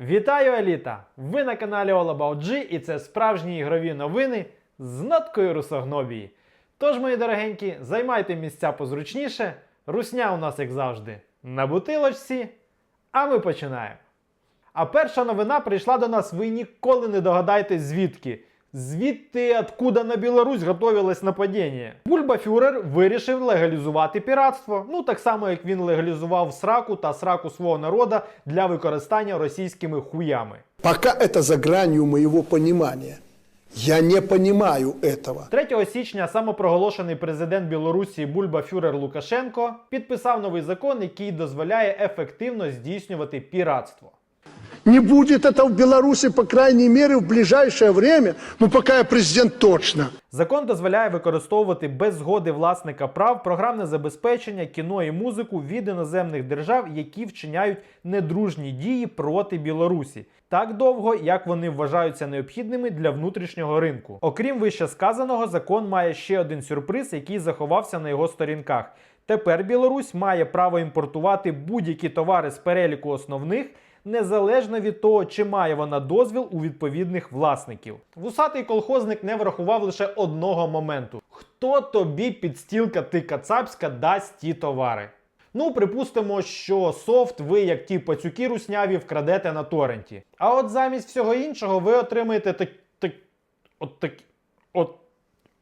Вітаю, еліта! Ви на каналі All About G і це справжні ігрові новини з ноткою русогнобії. Тож, мої дорогенькі, займайте місця позручніше. Русня у нас, як завжди, на бутилочці. А ми починаємо. А перша новина прийшла до нас, ви ніколи не догадаєтесь звідки. Звідти, откуда на Білорусь готовилось нападіння. Бульба Фюрер вирішив легалізувати піратство. Ну так само, як він легалізував сраку та сраку свого народа для використання російськими хуями. Пока это за гранью моего понимания. Я не понимаю этого. 3 січня самопроголошений президент Білорусі Бульба Фюрер Лукашенко підписав новий закон, який дозволяє ефективно здійснювати піратство. Не будет это в Беларуси, по крайней мере, в ближайшее время, ну пока я президент точно. Закон дозволяє використовувати без згоди власника прав програмне забезпечення, кіно і музику від іноземних держав, які вчиняють недружні дії проти Білорусі. Так довго, як вони вважаються необхідними для внутрішнього ринку. Окрім вище сказаного, закон має ще один сюрприз, який заховався на його сторінках. Тепер Білорусь має право імпортувати будь-які товари з переліку основних незалежно від того, чи має вона дозвіл у відповідних власників. Вусатий колхозник не врахував лише одного моменту: хто тобі підстілка ти кацапська дасть ті товари. Ну, припустимо, що софт ви, як ті пацюки русняві, вкрадете на торренті. А от замість всього іншого ви отримаєте так, так, от, так, от,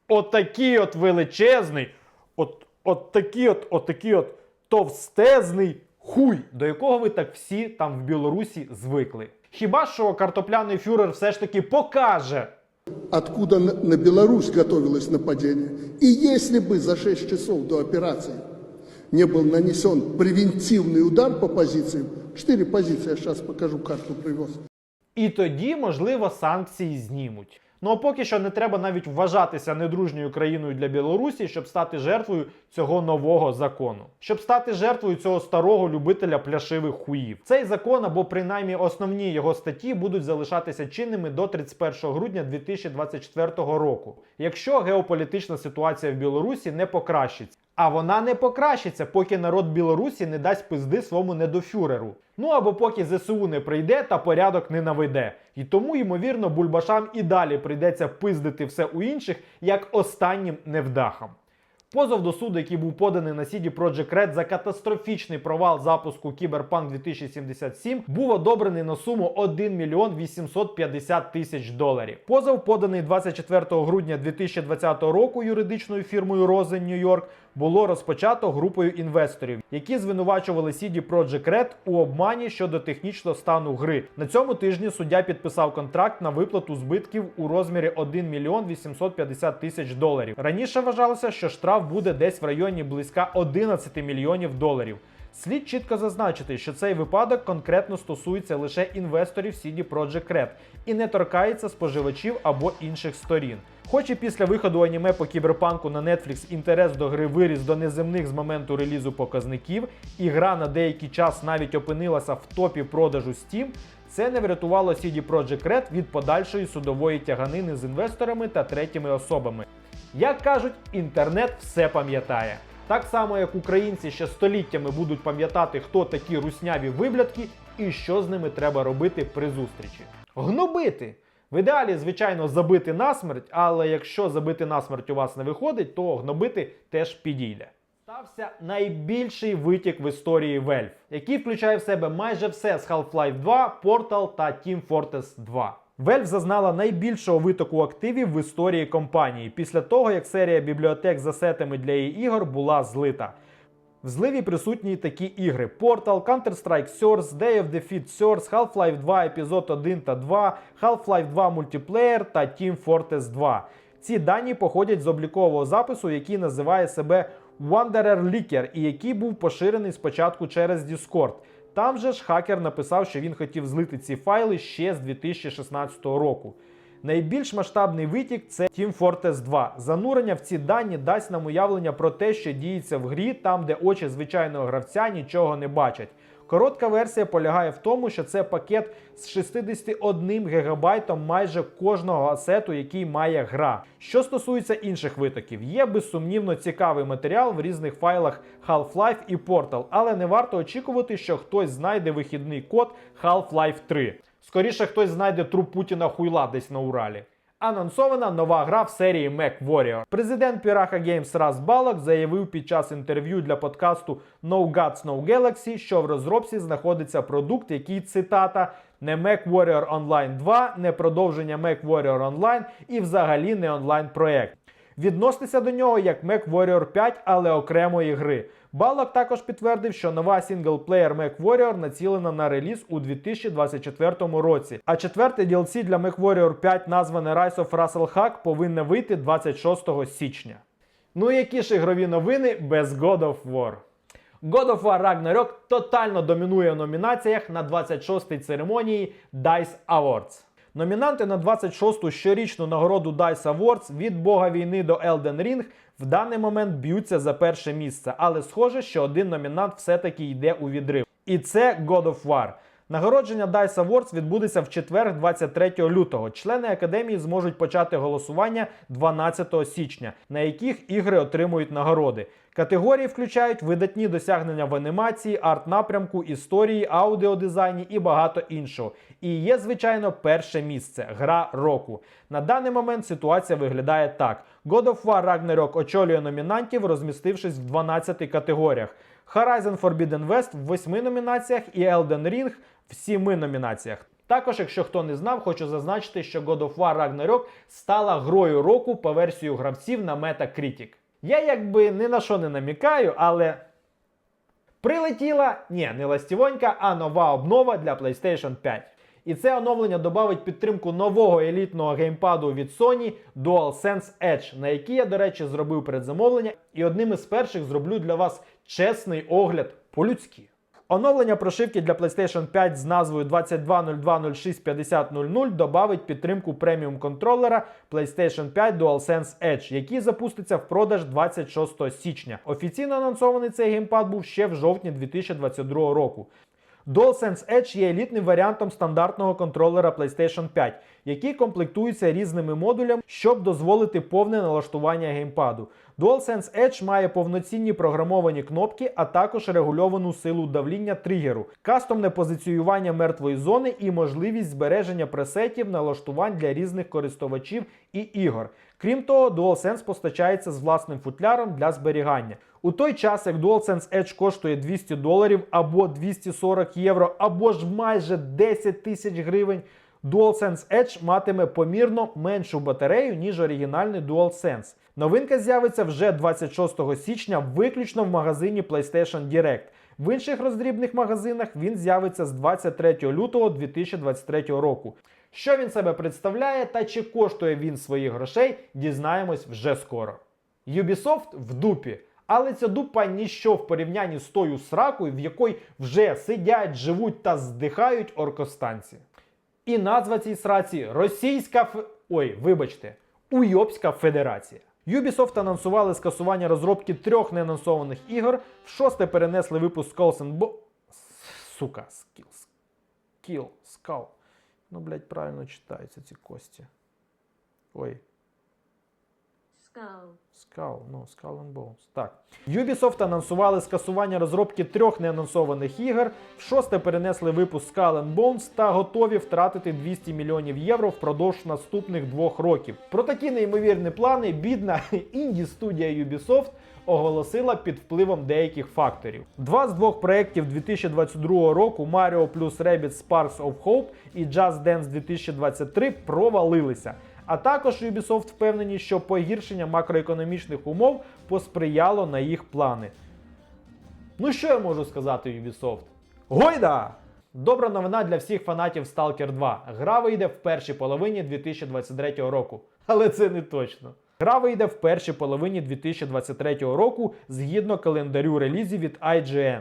от такий от величезний, от, от такий от, от такий от товстезний хуй, до якого ви так всі там в Білорусі звикли. Хіба що картопляний фюрер все ж таки покаже, Откуда на на Беларусь готовилось нападение. И если бы за 6 часов до операции не был нанесен превентивный удар по позициям, 4 позиции, я сейчас покажу, карту привез. і тоді, можливо, санкції знімуть. Ну а поки що не треба навіть вважатися недружньою країною для Білорусі, щоб стати жертвою цього нового закону, щоб стати жертвою цього старого любителя пляшивих хуїв. Цей закон або принаймні основні його статті будуть залишатися чинними до 31 грудня 2024 року, якщо геополітична ситуація в Білорусі не покращиться. А вона не покращиться, поки народ Білорусі не дасть пизди своєму недофюреру. Ну або поки ЗСУ не прийде та порядок не наведе. І тому, ймовірно, бульбашам і далі прийдеться пиздити все у інших як останнім невдахам. Позов до суду, який був поданий на CD Projekt Red за катастрофічний провал запуску Cyberpunk 2077, був одобрений на суму 1 мільйон 850 тисяч доларів. Позов, поданий 24 грудня 2020 року юридичною фірмою Rosen York, було розпочато групою інвесторів, які звинувачували CD Projekt Red у обмані щодо технічного стану гри. На цьому тижні суддя підписав контракт на виплату збитків у розмірі 1 мільйон 850 тисяч доларів. Раніше вважалося, що штраф буде десь в районі близька 11 мільйонів доларів. Слід чітко зазначити, що цей випадок конкретно стосується лише інвесторів CD Projekt Red і не торкається споживачів або інших сторін. Хоч і після виходу аніме по кіберпанку на Netflix інтерес до гри виріс до неземних з моменту релізу показників, і гра на деякий час навіть опинилася в топі продажу Steam, це не врятувало CD Projekt Red від подальшої судової тяганини з інвесторами та третіми особами. Як кажуть, інтернет все пам'ятає. Так само, як українці ще століттями будуть пам'ятати, хто такі русняві виблядки і що з ними треба робити при зустрічі. Гнобити! В ідеалі, звичайно, забити насмерть, але якщо забити насмерть у вас не виходить, то гнобити теж підійде. Стався найбільший витік в історії Valve, який включає в себе майже все з Half-Life 2, Portal та Team Fortress 2. Valve зазнала найбільшого витоку активів в історії компанії після того, як серія бібліотек з асетами для її ігор була злита. В зливі присутні такі ігри: Portal, Counter-Strike Source, Day of Defeat Source, Half-Life 2 епізод 1 та 2, Half-Life 2 Multiplayer та Team Fortress 2. Ці дані походять з облікового запису, який називає себе Wanderer Leaker і який був поширений спочатку через Discord. Там же ж хакер написав, що він хотів злити ці файли ще з 2016 року. Найбільш масштабний витік це Team Fortress 2. Занурення в ці дані дасть нам уявлення про те, що діється в грі, там, де очі звичайного гравця нічого не бачать. Коротка версія полягає в тому, що це пакет з 61 гігабайтом майже кожного асету, який має гра. Що стосується інших витоків, є безсумнівно цікавий матеріал в різних файлах Half-Life і Portal, але не варто очікувати, що хтось знайде вихідний код Half-Life 3. Скоріше хтось знайде труп Путіна хуйла десь на Уралі. Анонсована нова гра в серії MechWarrior. Президент Piraha Games Рас Балок заявив під час інтерв'ю для подкасту No Gods No Galaxy, що в розробці знаходиться продукт, який цитата не MechWarrior Online 2, не продовження MechWarrior Online і взагалі не онлайн проект. Відноситися до нього як MechWarrior 5, але окремої гри. Балок також підтвердив, що нова синглплеєр MechWarrior націлена на реліз у 2024 році. А четверте DLC для MechWarrior 5, назване Rise of Russell Hack, повинне вийти 26 січня. Ну і які ж ігрові новини без God of War? God of War Ragnarok тотально домінує в номінаціях на 26-й церемонії DICE Awards. Номінанти на 26-ту щорічну нагороду DICE Awards від Бога війни до Elden Ring в даний момент б'ються за перше місце, але схоже, що один номінант все-таки йде у відрив. І це God of War. Нагородження DICE Awards відбудеться в четвер, 23 лютого. Члени академії зможуть почати голосування 12 січня, на яких ігри отримують нагороди. Категорії включають видатні досягнення в анімації, арт-напрямку, історії, аудіодизайні і багато іншого. І є, звичайно, перше місце гра року. На даний момент ситуація виглядає так: God of War Ragnarok очолює номінантів, розмістившись в 12 категоріях. Horizon Forbidden West в 8 номінаціях і Elden Ring в 7 номінаціях. Також, якщо хто не знав, хочу зазначити, що God of War Ragnarok стала грою року по версію гравців на Metacritic. Я якби ні на що не намікаю, але прилетіла ні, не ластівонька, а нова обнова для PlayStation 5. І це оновлення додавить підтримку нового елітного геймпаду від Sony DualSense Edge, на який я, до речі, зробив передзамовлення, і одним із перших зроблю для вас чесний огляд по-людськи. Оновлення прошивки для PlayStation 5 з назвою 22.02.06.50.00 добавить підтримку преміум контролера PlayStation 5 DualSense Edge, який запуститься в продаж 26 січня. Офіційно анонсований цей геймпад був ще в жовтні 2022 року. DualSense Edge є елітним варіантом стандартного контролера PlayStation 5, який комплектується різними модулями, щоб дозволити повне налаштування геймпаду. DualSense Edge має повноцінні програмовані кнопки, а також регульовану силу давління тригеру, кастомне позиціювання мертвої зони і можливість збереження пресетів налаштувань для різних користувачів і ігор. Крім того, DualSense постачається з власним футляром для зберігання. У той час, як DualSense Edge коштує 200 доларів або 240 євро, або ж майже 10 тисяч гривень, DualSense Edge матиме помірно меншу батарею, ніж оригінальний DualSense. Новинка з'явиться вже 26 січня виключно в магазині PlayStation Direct. В інших роздрібних магазинах він з'явиться з 23 лютого 2023 року. Що він себе представляє та чи коштує він своїх грошей, дізнаємось вже скоро. Ubisoft в дупі. Але ця дупа ніщо в порівнянні з тою сракою, в якій вже сидять, живуть та здихають оркостанці. І назва цій сраці Російська Ф... Ой, вибачте, Уйобська Федерація. Ubisoft анонсували скасування розробки трьох неанонсованих ігор. В шосте перенесли випуск Skulls and Bo... Сука, Skills. Kill, Skull. Ну, блядь, правильно читаються ці кості. Ой, Skull. Ну, Skull and Bones. Так. Ubisoft анонсували скасування розробки трьох неанонсованих ігор. В шосте перенесли випуск Skull and Bones та готові втратити 200 мільйонів євро впродовж наступних двох років. Про такі неймовірні плани бідна інді-студія Ubisoft оголосила під впливом деяких факторів. Два з двох проєктів 2022 року Mario плюс Rabbids Sparks of Hope і Just Dance 2023 провалилися. А також Ubisoft впевнені, що погіршення макроекономічних умов посприяло на їх плани. Ну що я можу сказати Ubisoft? Гойда! Добра новина для всіх фанатів Stalker 2. Гра вийде в першій половині 2023 року. Але це не точно. Гра вийде в першій половині 2023 року згідно календарю релізів від IGN.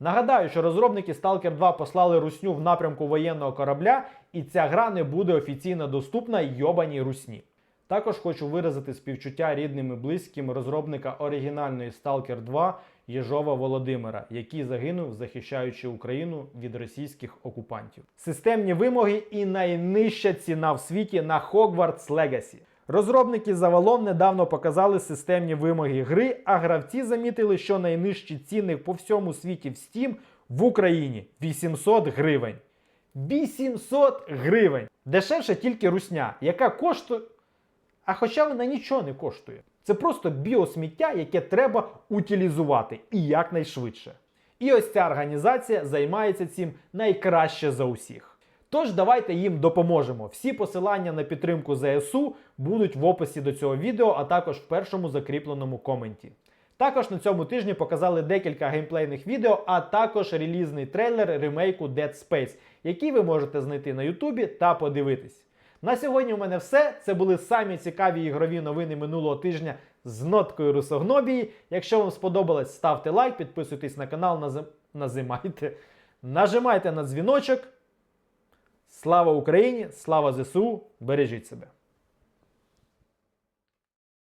Нагадаю, що розробники Stalker 2 послали русню в напрямку воєнного корабля, і ця гра не буде офіційно доступна йобаній русні. Також хочу виразити співчуття рідним і близьким розробника оригінальної Stalker 2 Єжова Володимира, який загинув, захищаючи Україну від російських окупантів. Системні вимоги і найнижча ціна в світі на Hogwarts Legacy. Розробники завалом недавно показали системні вимоги гри, а гравці замітили, що найнижчі ціни по всьому світі в Steam в Україні 800 гривень. 800 гривень. Дешевше тільки русня, яка коштує. А хоча вона нічого не коштує. Це просто біосміття, яке треба утилізувати і якнайшвидше. І ось ця організація займається цим найкраще за усіх. Тож давайте їм допоможемо. Всі посилання на підтримку ЗСУ будуть в описі до цього відео, а також в першому закріпленому коменті. Також на цьому тижні показали декілька геймплейних відео, а також релізний трейлер ремейку Dead Space, який ви можете знайти на Ютубі та подивитись. На сьогодні у мене все. Це були самі цікаві ігрові новини минулого тижня з ноткою русогнобії. Якщо вам сподобалось, ставте лайк, підписуйтесь на канал, назим... назимайте, нажимайте на дзвіночок. Слава Україні! Слава ЗСУ! Бережіть себе!